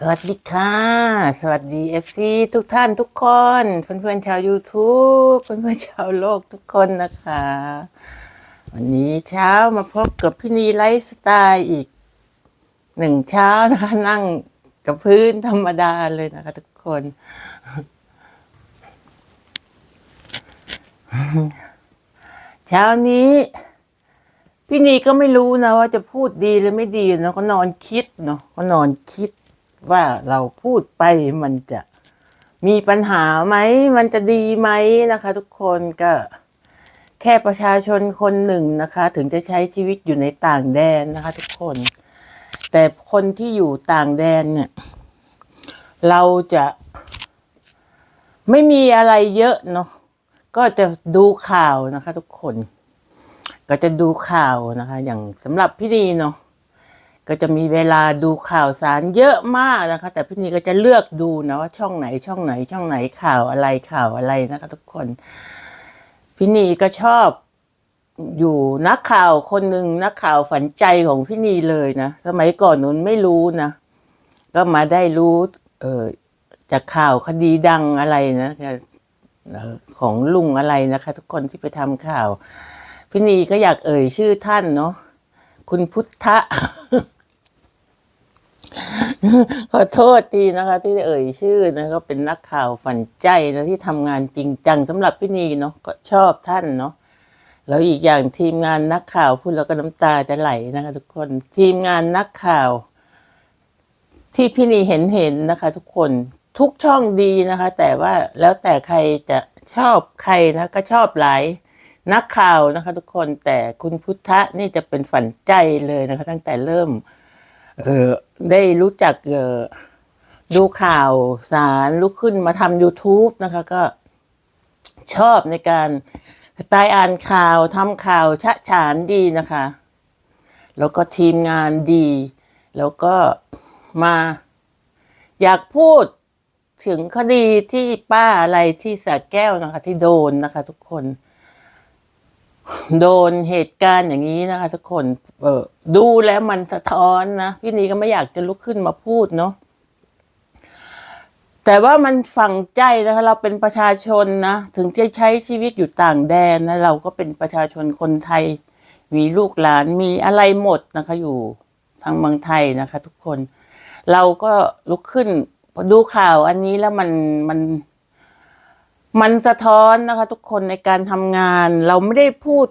สวัสดีค่ะ สวัสดี FC ทุกท่านทุกคน เพื่อนๆชาว YouTube เพื่อนๆชาวโลกทุกคนนะคะ วันนี้เช้ามาพบกับพี่นีไลฟ์สไตล์อีกหนึ่งเช้านะคะ นั่งกับพื้นธรรมดาเลยนะคะ ทุกคน เช้านี้ พี่นีก็ไม่รู้นะว่าจะพูดดีหรือไม่ดีเนาะก็นอนคิดเนาะก็นอนคิด ว่าเราพูดไปมันจะมีปัญหาไหม มันจะดีไหมนะคะ ทุกคนก็แค่ประชาชนคนหนึ่งนะคะ ถึงจะใช้ชีวิตอยู่ในต่างแดนนะคะ ทุกคน แต่คนที่อยู่ต่างแดนเนี่ย เราจะไม่มีอะไรเยอะเนาะก็จะดูข่าวนะคะ ทุกคน ก็จะดูข่าวนะคะ อย่างสำหรับพี่นีเนาะ ก็จะมีเวลาดูข่าวสารเยอะมากนะคะ แต่พี่นีก็จะเลือกดูนะว่าช่องไหนช่องไหน ช่องไหนข่าวอะไรข่าวอะไรนะคะ ทุกคนพี่นีก็ชอบอยู่นักข่าวคนหนึ่งนักข่าวฝันใจของพี่นีเลยนะสมัยก่อนนู้นไม่รู้นะก็มาได้รู้เออจากข่าวคดีดังอะไรนะของลุงอะไรนะคะ ทุกคนที่ไปทำข่าวพี่นีก็อยากเอ่ยชื่อท่านเนาะคุณพุทธะ ขอโทษทีนะคะ ที่เอ่ยชื่อนะก็เป็นนักข่าวฝันใจนะที่ทำงานจริงจังสำหรับพี่นีเนาะก็ชอบท่านเนาะแล้วอีกอย่างทีมงานนักข่าวพูดแล้วก็น้ำตาจะไหลนะคะ ทุกคนทีมงานนักข่าว ที่พี่นีเห็นเห็นนะคะ ทุกคนทุกช่องดีนะคะ แต่ว่าแล้วแต่ใครจะชอบใครนะ ก็ชอบหลายนักข่าวนะคะ ทุกคนแต่คุณพุทธะนี่จะเป็นฝันใจเลยนะคะ ตั้งแต่เริ่ม เออได้รู้จักเออดูข่าวสารลุกขึ้นมาทำ YouTube นะคะ ก็ชอบในการไตล์อ่านข่าวทำข่าวชะฉานดีนะคะ แล้วก็ทีมงานดี แล้วก็มา อยากพูดถึงคดีที่ป้าอะไรที่สระแก้วนะคะ ที่โดนนะคะ ทุกคน โดนเหตุการณ์อย่างนี้นะคะทุกคนเออดูแล้วมันสะท้อนนะพี่นีก็ไม่อยากจะลุกขึ้นมาพูดเนาะแต่ว่ามันฝังใจนะคะ เราเป็นประชาชนนะ ถึงจะใช้ชีวิตอยู่ต่างแดนนะ เราก็เป็นประชาชนคนไทย มีลูกหลานมีอะไรหมดนะคะ อยู่ทางเมืองไทยนะคะ ทุกคน เราก็ลุกขึ้นดูข่าวอันนี้แล้วมันมัน มันสะท้อนนะคะ ทุกคนในการทำงาน เราไม่ได้พูด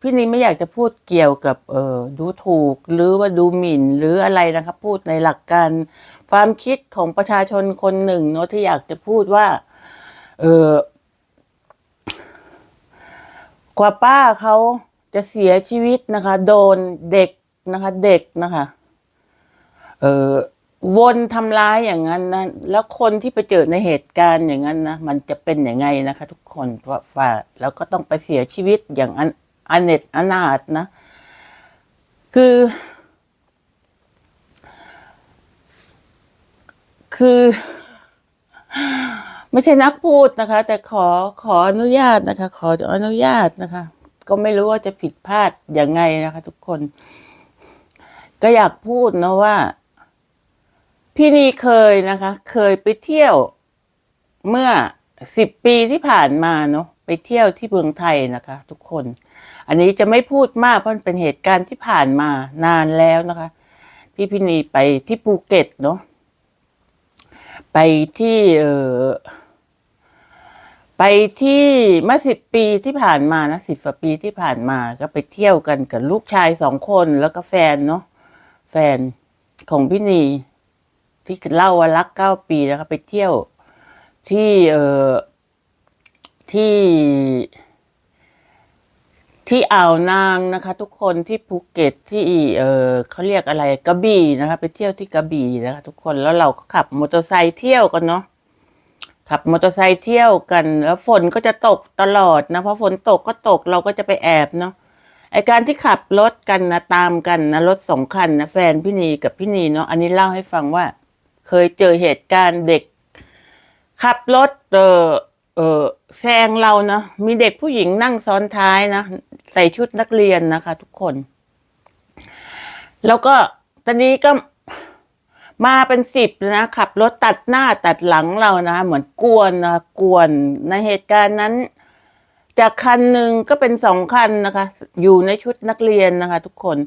พี่นี่ไม่อยากจะพูดเกี่ยวกับเออดูถูกหรือว่าดูหมิ่นหรืออะไรนะคะพูดในหลักการความคิดของประชาชนคนหนึ่งเนาะที่อยากจะพูดว่า เออกว่าป้าเขาจะเสียชีวิตนะคะ โดนเด็กนะคะ เด็กนะคะ เออ วนทำร้ายอย่างนั้นนะแล้วคนที่ไปเจอในเหตุการณ์อย่างนั้นนะมันจะเป็นยังไงนะคะ ทุกคนว่าว่าแล้วก็ต้องไปเสียชีวิตอย่างอันอเนตอนาถนะ คือ คือ ไม่ใช่นักพูดนะคะ แต่ขอขออนุญาตนะคะ ขออนุญาตนะคะ ก็ไม่รู้ว่าจะผิดพลาดยังไงนะคะ ทุกคน ก็อยากพูดนะว่า พี่นีเคยนะคะ เคยไปเที่ยวเมื่อสิบปีที่ผ่านมาเนาะไปเที่ยวที่เมืองไทยนะคะ ทุกคน อันนี้จะไม่พูดมากเพราะมันเป็นเหตุการณ์ที่ผ่านมานานแล้วนะคะ ที่พี่นีไปที่ภูเก็ตเนาะไปที่เออไปที่เมื่อสิบปีที่ผ่านมานะสิบกว่าปีที่ผ่านมาก็ไปเที่ยวกันกับลูกชายสองคนแล้วก็แฟนเนาะแฟนของพี่นี ที่เล่าว่ารักเก้าปีแล้วก็ไปเที่ยวที่เอ่อที่ ที่อ่าวนางนะคะ ทุกคนที่ภูเก็ตที่เออเขาเรียกอะไรกระบี่นะคะ ไปเที่ยวที่กระบี่นะคะ ทุกคนแล้วเราก็ขับมอเตอร์ไซค์เที่ยวกันเนาะขับมอเตอร์ไซค์เที่ยวกัน แล้วฝนก็จะตกตลอดนะเพราะฝนตกก็ตกเราก็จะไปแอบเนาะไอการที่ขับรถกันนะตามกันนะรถสองคันนะแฟนพี่นีกับพี่นีเนาะอันนี้เล่าให้ฟังว่า เคยเจอเหตุการณ์เด็ก ขับรถเออเออแซงเรานะมีเด็กผู้หญิงนั่งซ้อนท้ายนะใส่ชุดนักเรียนนะคะ ทุกคน แล้วก็ตอนนี้ก็มาเป็นสิบนะขับรถตัดหน้าตัดหลังเรานะ เหมือนกวนนะกวนในเหตุการณ์นั้น จากคันหนึ่งก็เป็นสองคันนะคะ อยู่ในชุดนักเรียนนะคะ ทุกคน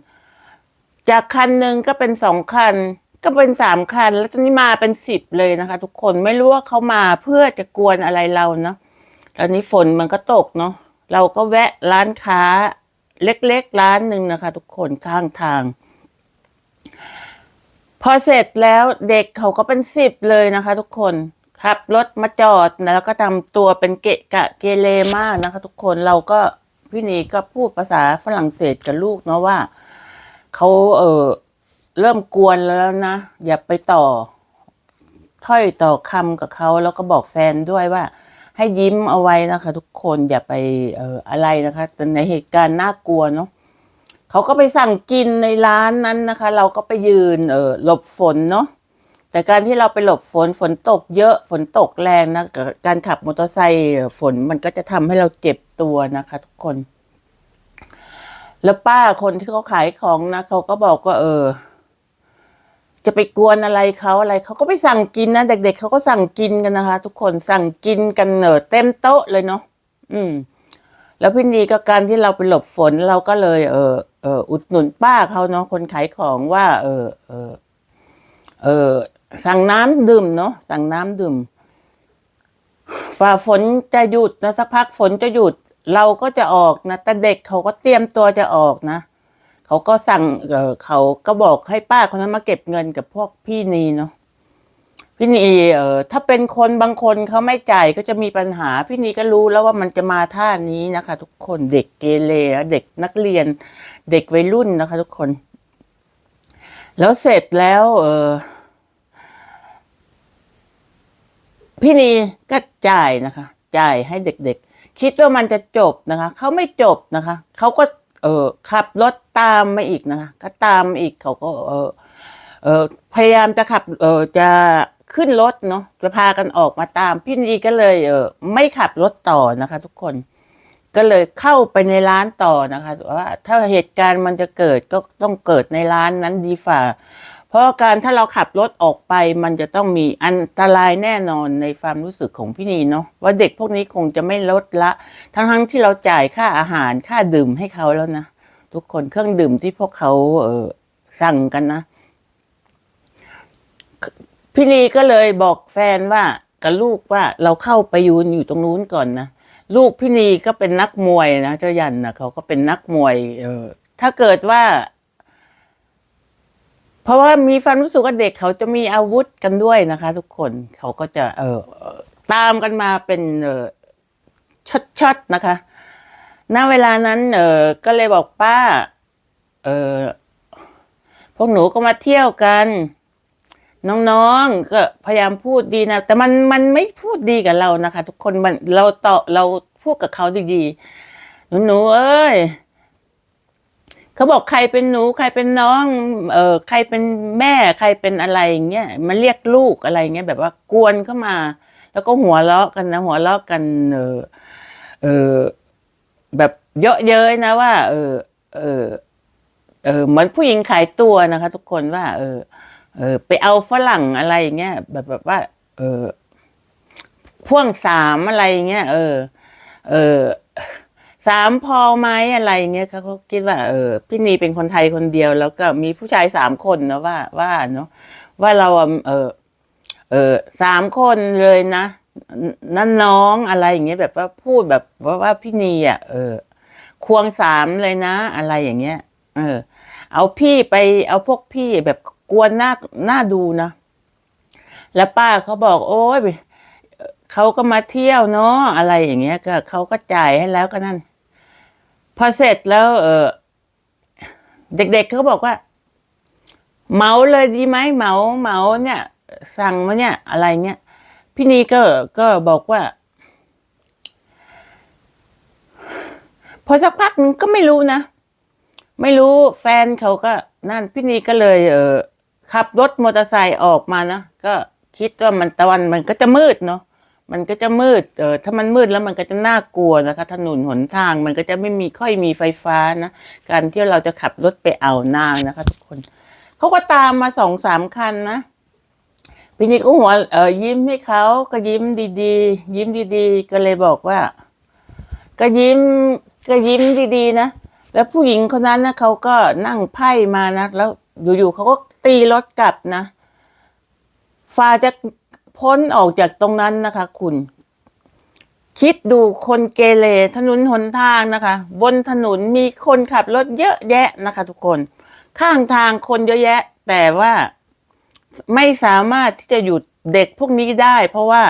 จากคันหนึ่งก็เป็นสองคัน ก็เป็นสามคัน แล้วตอนนี้มาเป็นสิบเลยนะคะ ทุกคนไม่รู้ว่าเขามาเพื่อจะกวนอะไรเราเนาะตอนนี้ฝนมันก็ตกเนาะเราก็แวะร้านค้า เล็กๆร้านหนึ่งนะคะ ทุกคนข้างทาง พอเสร็จแล้วเด็กเขาก็เป็นสิบเลยนะคะ ทุกคนขับรถมาจอดแล้วก็ทำตัวเป็นเกะกะเกเรมากนะคะ ทุกคนเราก็พี่นีก็พูดภาษาฝรั่งเศสกับลูกเนาะว่าเขาเออ เริ่มกวนแล้วนะ อย่าไปต่อ ถ้อยต่อคำกับเขาแล้วก็บอกแฟนด้วยว่า ให้ยิ้มเอาไว้นะคะ ทุกคนอย่าไปเอ่ออะไรนะคะแต่ในเหตุการณ์น่ากลัวเนาะเขาก็ไปสั่งกินในร้านนั้นนะคะ เราก็ไปยืนเออหลบฝนเนาะแต่การที่เราไปหลบฝนฝนตกเยอะฝนตกแรงนะการขับมอเตอร์ไซค์ฝนมันก็จะทำให้เราเจ็บตัวนะคะ ทุกคน แล้วป้าคนที่เขาขายของนะเขาก็บอกว่าเออ จะไปกวนอะไรเขาอะไรเขาก็ไปสั่งกินนะ เด็ก ๆเขาก็สั่งกินกันนะคะ ทุกคนสั่งกินกันเนอเต็มโต๊ะเลยเนาะอืม แล้วพี่นีก็การที่เราไปหลบฝนเราก็เลย เออเอออุดหนุนป้าเขาเนาะคนขายของว่า เออเออเออสั่งน้ำดื่มเนาะสั่งน้ำดื่ม ฝ่าฝนจะหยุดนะสักพักฝนจะหยุด เราก็จะออกนะแต่เด็กเขาก็เตรียมตัวจะออกนะ เขาก็สั่งเออเขาก็บอกให้ป้าคนนั้นมาเก็บเงินกับพวกพี่นีเนาะพี่นีเออถ้าเป็นคนบางคนเขาไม่จ่ายก็จะมีปัญหาพี่นีก็รู้แล้วว่ามันจะมาท่านี้นะคะ ทุกคนเด็กเกเรเด็กนักเรียน เด็กวัยรุ่นนะคะ ทุกคน แล้วเสร็จแล้ว เออพี่นีก็จ่ายนะคะ จ่ายให้เด็กๆ คิดว่ามันจะจบนะคะ เขาไม่จบนะคะ เขาก็ เออขับรถตามมาอีกนะคะก็ตามมาอีกเขาก็ เออเออพยายามจะขับ เออจะขึ้นรถเนาะจะพากันออกมาตามพี่นีก็เลย เออไม่ขับรถต่อนะคะ ทุกคน ก็เลยเข้าไปในร้านต่อนะคะว่าถ้าเหตุการณ์มันจะเกิดก็ต้องเกิดในร้านนั้นดีฝ่า เพราะการถ้าเราขับรถออกไปมันจะต้องมีอันตรายแน่นอนในความรู้สึกของพี่นีเนาะว่าเด็กพวกนี้คงจะไม่ลดละ ทั้งทั้งที่เราจ่ายค่าอาหารค่าดื่มให้เขาแล้วนะทุกคนเครื่องดื่มที่พวกเขาเออสั่งกันนะพี่นีก็เลยบอกแฟนว่ากับลูกว่าเราเข้าไปยืนอยู่ตรงนู้นก่อนนะลูกพี่นีก็เป็นนักมวยนะเจ้ายันนะเขาก็เป็นนักมวย เออถ้าเกิดว่า เพราะว่ามีความรู้สึกว่าเด็กเขาจะมีอาวุธกันด้วยนะคะ ทุกคนเขาก็จะเอ่อตามกันมาเป็นเออช็อตๆนะคะณเวลานั้น เออก็เลยบอกป้า เออพวกหนูก็มาเที่ยวกัน น้องๆก็พยายามพูดดีนะ แต่มันมันไม่พูดดีกับเรานะคะ ทุกคนมันเราต่อเราพูดกับเขาดีๆหนูหนูๆเอ้ย เขาบอกใครเป็นหนูใครเป็นน้อง เออใครเป็นแม่ใครเป็นอะไรอย่างเงี้ยมันเรียกลูกอะไรเงี้ยแบบว่ากวนเข้ามา แล้วก็หัวเราะกันนะหัวเราะกัน เออเออแบบเยอะเย้ยนะว่า เออ เออเออเหมือนผู้หญิงขายตัวนะคะ ทุกคนว่า เออ เออ ไปเอาฝรั่งอะไรอย่างเงี้ยแบบแบบว่า เออพ่วงสามอะไรอย่างเงี้ยเออ เออ สามพอไหมอะไรเงี้ยเขาก็คิดว่าเออพี่นีเป็นคนไทยคนเดียว แล้วก็มีผู้ชายสามคนนะว่าว่าเนาะว่าเราเออเออสามคนเลยนะนั่นน้องอะไรอย่างเงี้ยแบบว่าพูดแบบว่าว่าพี่นีอะเออ ควงสามเลยนะ อะไรอย่างเงี้ย เออ เอาพี่ไปเอาพวกพี่แบบกวนหน้าหน้าดูนะแล้วป้าเขาบอก โอ้ยเขาก็มาเที่ยวเนาะอะไรอย่างเงี้ยก็เขาก็จ่ายให้แล้วก็นั่น พอเสร็จแล้วเออเด็กๆเขาบอกว่า เมาเลยดีไหมเมาเมาเนี่ย สั่งมาเนี่ย อะไรเงี้ยพี่นีก็ก็บอกว่า พอสักพักก็ไม่รู้นะ ไม่รู้แฟนเขาก็ นั่นพี่นีก็เลย เออขับรถมอเตอร์ไซค์ออกมานะก็คิดว่ามันตะวันมันก็จะมืดเนาะ มันก็จะมืด เออถ้ามันมืดแล้วมันก็จะน่ากลัวนะคะ ถนนหนทางมันก็จะไม่มีค่อยมีไฟฟ้านะ การที่เราจะขับรถไปอ่าวนางนะคะ ทุกคน เขาก็ตามมาสองสามคันนะพี่นี่ก็หัวเออยิ้มให้เขาก็ยิ้มดีๆ ยิ้มดีๆ ก็เลยบอกว่า ก็ยิ้มก็ยิ้มดีๆนะ แล้วผู้หญิงคนนั้นนะเขาก็นั่งไพ่มานะ แล้วอยู่ๆเขาก็ตีรถกลับนะฟ้าจะ พ้นออกจากตรงนั้นนะคะ คุณ คิดดูคนเกเรถนนหนทางนะคะ บนถนนมีคนขับรถเยอะแยะนะคะ ทุกคน ข้างทางคนเยอะแยะ แต่ว่าไม่สามารถที่จะหยุดเด็กพวกนี้ได้ เพราะว่า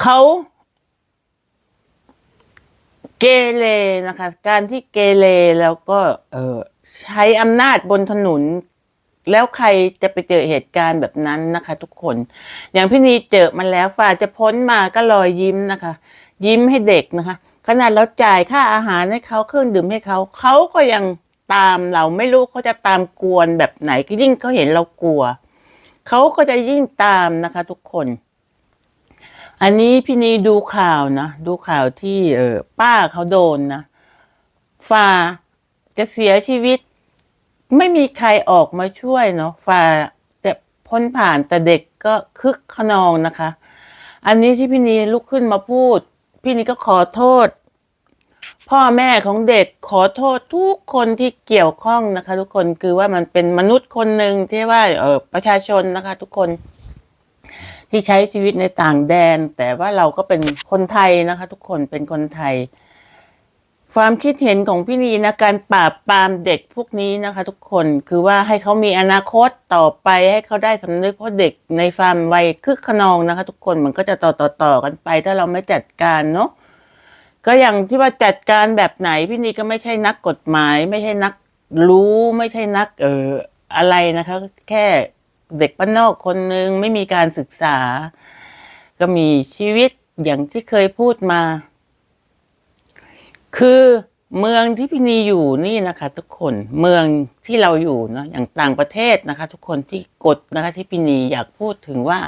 เขาเกเรนะคะ การที่เกเรแล้วก็ เออใช้อำนาจบนถนน แล้วใครจะไปเจอเหตุการณ์แบบนั้นนะคะ ทุกคน อย่างพี่นีเจอมันแล้วฝ่าจะพ้นมาก็รอยยิ้มนะคะ ยิ้มให้เด็กนะคะ ขนาดเราจ่ายค่าอาหารให้เขาเครื่องดื่มให้เขาเขาก็ยังตามเราไม่รู้เขาจะตามกวนแบบไหนก็ยิ่งเขาเห็นเรากลัวเขาก็จะยิ่งตามนะคะ ทุกคน อันนี้พี่นีดูข่าวนะดูข่าวที่เออป้าเขาโดนนะฝ่าจะเสียชีวิต ไม่มีใครออกมาช่วยเนาะฝ่าจะพ้นผ่านแต่เด็กก็คึกขนองนะคะ อันนี้ที่พี่นีลุกขึ้นมาพูด พี่นีก็ขอโทษ พ่อแม่ของเด็กขอโทษทุกคนที่เกี่ยวข้องนะคะ ทุกคนคือว่ามันเป็นมนุษย์คนหนึ่งที่ว่าเออประชาชนนะคะ ทุกคน ที่ใช้ชีวิตในต่างแดน แต่ว่าเราก็เป็นคนไทยนะคะ ทุกคนเป็นคนไทย ความคิดเห็นของพี่นีนะการปราบปรามเด็กพวกนี้นะคะ ทุกคนคือว่าให้เขามีอนาคตต่อไปให้เขาได้สำนึกเพราะเด็กในฟาร์มวัยคึกขนองนะคะ ทุกคนมันก็จะต่อต่อต่อกันไป ถ้าเราไม่จัดการเนาะก็อย่างที่ว่าจัดการแบบไหนพี่นีก็ไม่ใช่นักกฎหมาย ไม่ใช่นักรู้ไม่ใช่นักเอออะไรนะคะ แค่เด็กบ้านนอกคนนึงไม่มีการศึกษา ก็มีชีวิตอย่างที่เคยพูดมา คือเมืองที่พี่นีอยู่นี่นะคะ ทุกคนเมืองที่เราอยู่เนาะอย่างต่างประเทศนะคะ ทุกคนที่กดนะคะที่พี่นีอยากพูดถึงว่า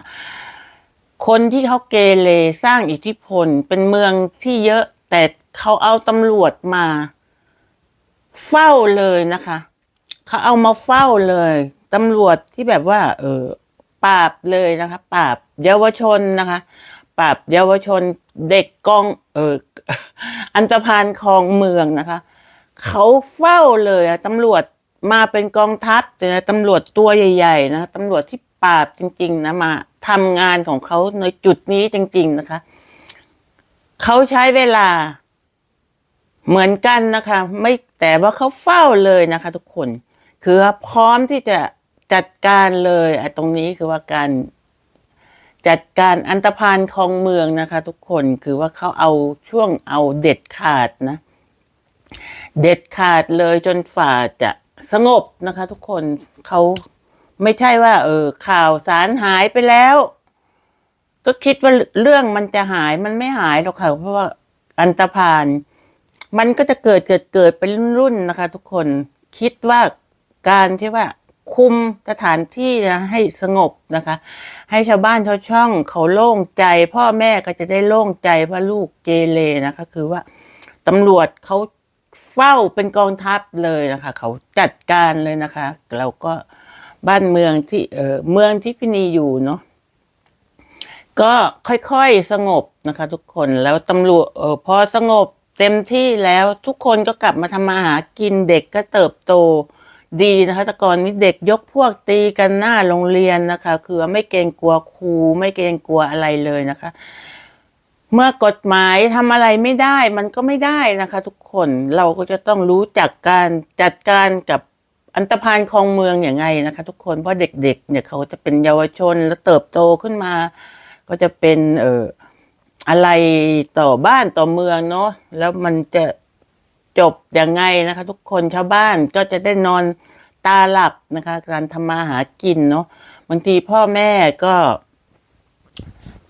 คนที่เขาเกเรสร้างอิทธิพล เป็นเมืองที่เยอะแต่เขาเอาตำรวจมา เฝ้าเลยนะคะเขาเอามาเฝ้าเลยตำรวจที่แบบว่า เออปราบเลยนะคะปราบเยาวชนนะคะ ปราบเยาวชนเด็กกองเอออันตรพานคลองเมืองนะคะ เขาเฝ้าเลยอะตำรวจมาเป็นกองทัพแต่ตำรวจตัวใหญ่ๆนะคะตำรวจที่ปราบจริง ๆ นะมาทำงานของเขาในจุดนี้จริง ๆ นะคะ เขาใช้เวลาเหมือนกันนะคะ ไม่แต่ว่าเขาเฝ้าเลยนะคะ ทุกคน คือพร้อมที่จะจัดการเลยอตรงนี้คือว่าการ จัดการอันตรพานคลองเมืองนะคะ ทุกคนคือว่าเขาเอาช่วงเอาเด็ดขาดนะ เด็ดขาดเลยจนฝ่าจะสงบนะคะ ทุกคนเขาไม่ใช่ว่า เออ ข่าวสารหายไปแล้ว ก็คิดว่าเรื่องมันจะหายมันไม่หายหรอกค่ะ เพราะว่าอันตรพาน มันก็จะเกิดเกิดเกิดเป็นรุ่นนะคะ ทุกคนคิดว่าการที่ว่า คุมสถานที่นะให้สงบนะคะ ให้ชาวบ้านชาวช่องเขาโล่งใจ พ่อแม่ก็จะได้โล่งใจว่าลูกเกเรนะคะ คือว่าตำรวจเขาเฝ้าเป็นกองทัพเลยนะคะ เขาจัดการเลยนะคะเราก็บ้านเมืองที่เออเมืองที่พี่นีอยู่เนาะก็ค่อยๆสงบนะคะ ทุกคนแล้วตำรวจเออพอสงบเต็มที่แล้วทุกคนก็กลับมาทำมาหากินเด็กก็เติบโต ดีนะคะแต่ก่อนนี้เด็กยกพวกตีกันหน้าโรงเรียนนะคะ คือไม่เกรงกลัวครูไม่เกรงกลัวอะไรเลยนะคะ เมื่อกฎหมายทำอะไรไม่ได้มันก็ไม่ได้นะคะ ทุกคนเราก็จะต้องรู้จักการจัดการกับอันตรพานคลองเมืองอย่างไงนะคะ ทุกคนเพราะเด็กๆ เนี่ยเขาจะเป็นเยาวชนแล้วเติบโตขึ้นมา ก็จะเป็นเอ่ออะไรต่อบ้านต่อเมืองเนาะแล้วมันจะ จบยังไงนะคะ ทุกคนชาวบ้านก็จะได้นอนตาหลับนะคะ การทำมาหากินเนาะบางทีพ่อแม่ก็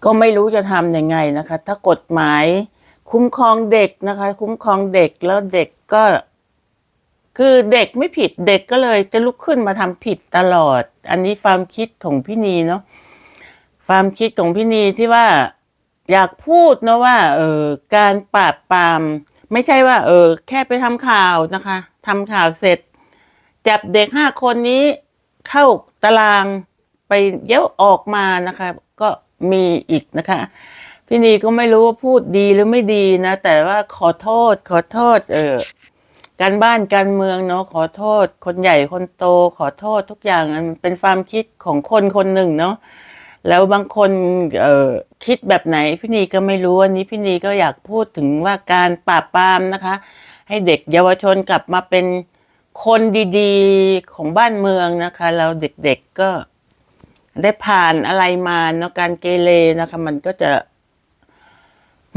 ก็ไม่รู้จะทำยังไงนะคะ ถ้ากฎหมายคุ้มครองเด็กนะคะ คุ้มครองเด็กแล้วเด็กก็ คือเด็กไม่ผิดเด็กก็เลยจะลุกขึ้นมาทำผิดตลอด อันนี้ความคิดของพี่นีเนาะความคิดของพี่นีที่ว่าอยากพูดนะว่าเออการปราบปราม ไม่ใช่ว่า เออ แค่ไปทำข่าวนะคะ ทำข่าวเสร็จ จับเด็กห้าคนนี้เข้าตารางไปเดี๋ยวออกมานะคะ ก็มีอีกนะคะ พี่นีก็ไม่รู้ว่าพูดดีหรือไม่ดีนะ แต่ว่าขอโทษ ขอโทษ เออการบ้านการเมืองเนาะขอโทษ คนใหญ่คนโต ขอโทษทุกอย่างมันเป็นความคิดของคนคนหนึ่งเนาะ แล้วบางคนคิดแบบไหนพี่นีก็ไม่รู้อันนี้พี่นีก็อยากพูดถึงว่าการปราบปรามนะคะ ให้เด็กเยาวชนกลับมาเป็นคนดีๆของบ้านเมืองนะคะแล้วเด็กๆก็ได้ผ่านอะไรมาเนาะการเกเรนะคะ มันก็จะ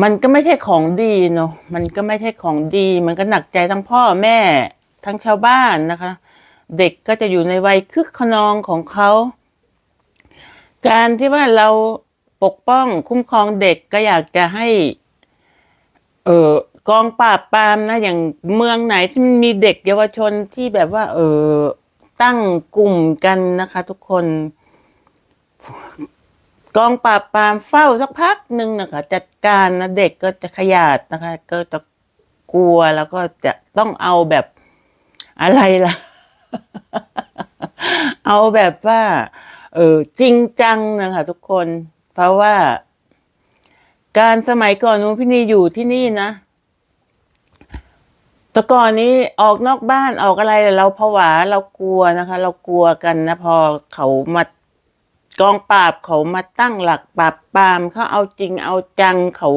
มันก็ไม่ใช่ของดีเนาะมันก็ไม่ใช่ของดี มันก็หนักใจทั้งพ่อแม่ทั้งชาวบ้านนะคะ เด็กก็จะอยู่ในวัยคึกขนองของเขา การที่ว่าเราปกป้องคุ้มครองเด็กก็อยากจะให้ เออกองปราบปรามนะอย่างเมืองไหนที่มันมีเด็กเยาวชนที่แบบว่า เออตั้งกลุ่มกันนะคะ ทุกคน กองปราบปรามเฝ้าสักพักหนึ่งนะคะ จัดการนะเด็กก็จะขยาดนะคะ ก็จะกลัวแล้วก็จะต้องเอาแบบอะไรล่ะ เอาแบบว่า เออจริงจังนะคะทุกคน เพราะว่า การสมัยก่อนนู้นพี่นีอยู่ที่นี่นะแต่ก่อนนี้ออกนอกบ้านออกอะไรเราผวาเรากลัวนะคะ เรากลัวกันนะพอเขามากองปราบเขามาตั้งหลักปราบปรามเขาเอาจริงเอาจังเขา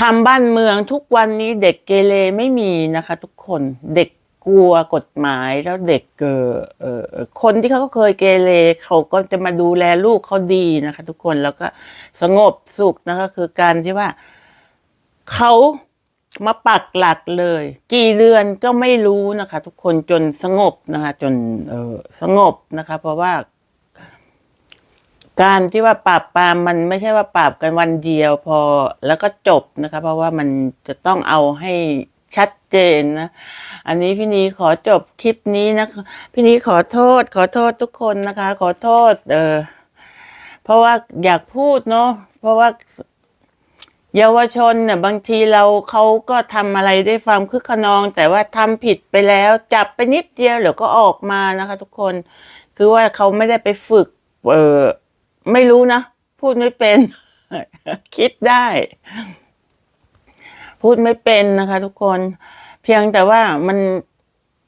ทำบ้านเมืองทุกวันนี้เด็กเกเรไม่มีนะคะ ทุกคนเด็ก กลัวกฎหมายแล้วเด็กเออเออคนที่เขาเคยเกเรเขาก็จะมาดูแลลูกเขาดีนะคะ ทุกคนแล้วก็สงบสุขนะคะ คือการที่ว่าเขามาปักหลักเลย กี่เดือนก็ไม่รู้นะคะ ทุกคนจนสงบนะคะ จนเออสงบนะคะ เพราะว่า การที่ว่าปราบปรามมันไม่ใช่ว่าปราบกันวันเดียวพอแล้วก็จบนะคะ เพราะว่ามันจะต้องเอาให้ ชัดเจนนะ อันนี้พี่นีขอจบคลิปนี้นะพี่นีขอโทษ ขอโทษทุกคนนะคะ ขอโทษ เออเพราะว่าอยากพูดเนาะเพราะว่าเยาวชนเนี่ยบางทีเราเขาก็ทำอะไรด้วยความคึกขนอง แต่ว่าทำผิดไปแล้ว จับไปนิดเดียวเดี๋ยวก็ออกมานะคะ ทุกคน คือว่าเขาไม่ได้ไปฝึก เออไม่รู้นะ พูดไม่เป็น คิดได้ พูดไม่เป็นนะคะ ทุกคน เพียงแต่ว่ามัน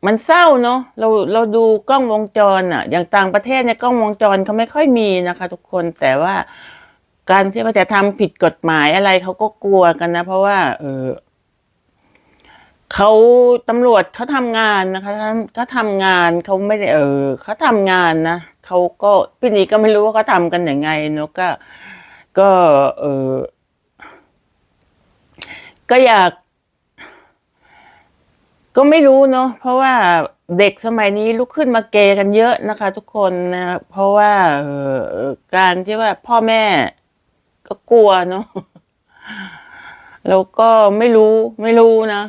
มันเศร้าเนาะเราเราดูกล้องวงจรอะอย่างต่างประเทศเนี่ยกล้องวงจรเขาไม่ค่อยมีนะคะ ทุกคนแต่ว่าการที่ว่าจะทำผิดกฎหมายอะไรเขาก็กลัวกันนะ เพราะว่า เออเขาตำรวจเขาทำงานนะคะเขาเขาทำงานเขาไม่ได้เออเขาทำงานนะเขาก็พี่นี้ก็ไม่รู้ว่าเขาทำกันยังไงเนอะก็ ก็ เออ ก็อยาก ก็ไม่รู้เนาะเพราะว่าเด็กสมัยนี้ลุกขึ้นมาเกย์กันเยอะนะคะ ทุกคนนะเพราะว่าการที่ว่าพ่อแม่ก็กลัวเนาะแล้วก็ไม่รู้ไม่รู้นะ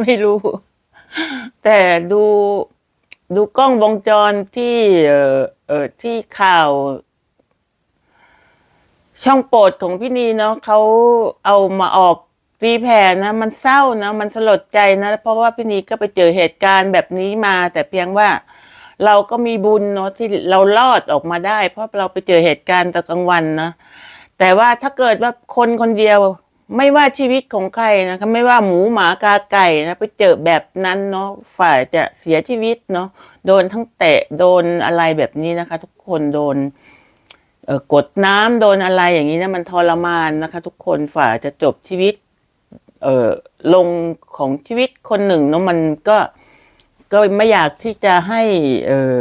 ไม่รู้ แต่ดูดูกล้องวงจรที่เอ่อเอ่อที่ข่าว ช่องโปรดของพี่นีเนาะเขาเอามาออก ตีแผ่นะ มันเศร้านะ มันสลดใจนะ เพราะว่าพี่นีก็ไปเจอเหตุการณ์แบบนี้มา แต่เพียงว่าเราก็มีบุญเนาะที่เรารอดออกมาได้ เพราะเราไปเจอเหตุการณ์ตอนกลางวันนะแต่ว่าถ้าเกิดว่าคนคนเดียวไม่ว่าชีวิตของใครนะคะไม่ว่าหมูหมากาไก่นะไปเจอแบบนั้นเนาะฝ่ายจะเสียชีวิตเนาะโดนทั้งเตะโดนอะไรแบบนี้นะคะ ทุกคนโดนกดน้ำโดนอะไรอย่างนี้นะมันทรมานนะคะ ทุกคนฝ่าจะจบชีวิต เออลงของชีวิตคนหนึ่งเนาะมันก็ก็ไม่อยากที่จะให้ เออ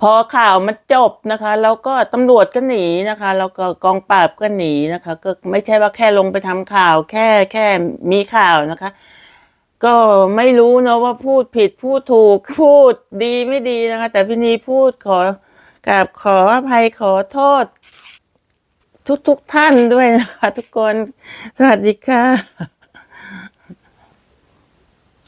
พอข่าวมันจบนะคะ แล้วก็ตำรวจก็หนีนะคะ แล้วก็กองปราบก็หนีนะคะ ก็ไม่ใช่ว่าแค่ลงไปทำข่าว แค่แค่มีข่าวนะคะ ก็ไม่รู้เนอะว่าพูดผิดพูดถูกพูดดีไม่ดีนะคะ แต่พี่นีพูดขอกราบขออภัยขอโทษ ทุกทุกๆท่านด้วยนะคะทุกคน สวัสดีค่ะ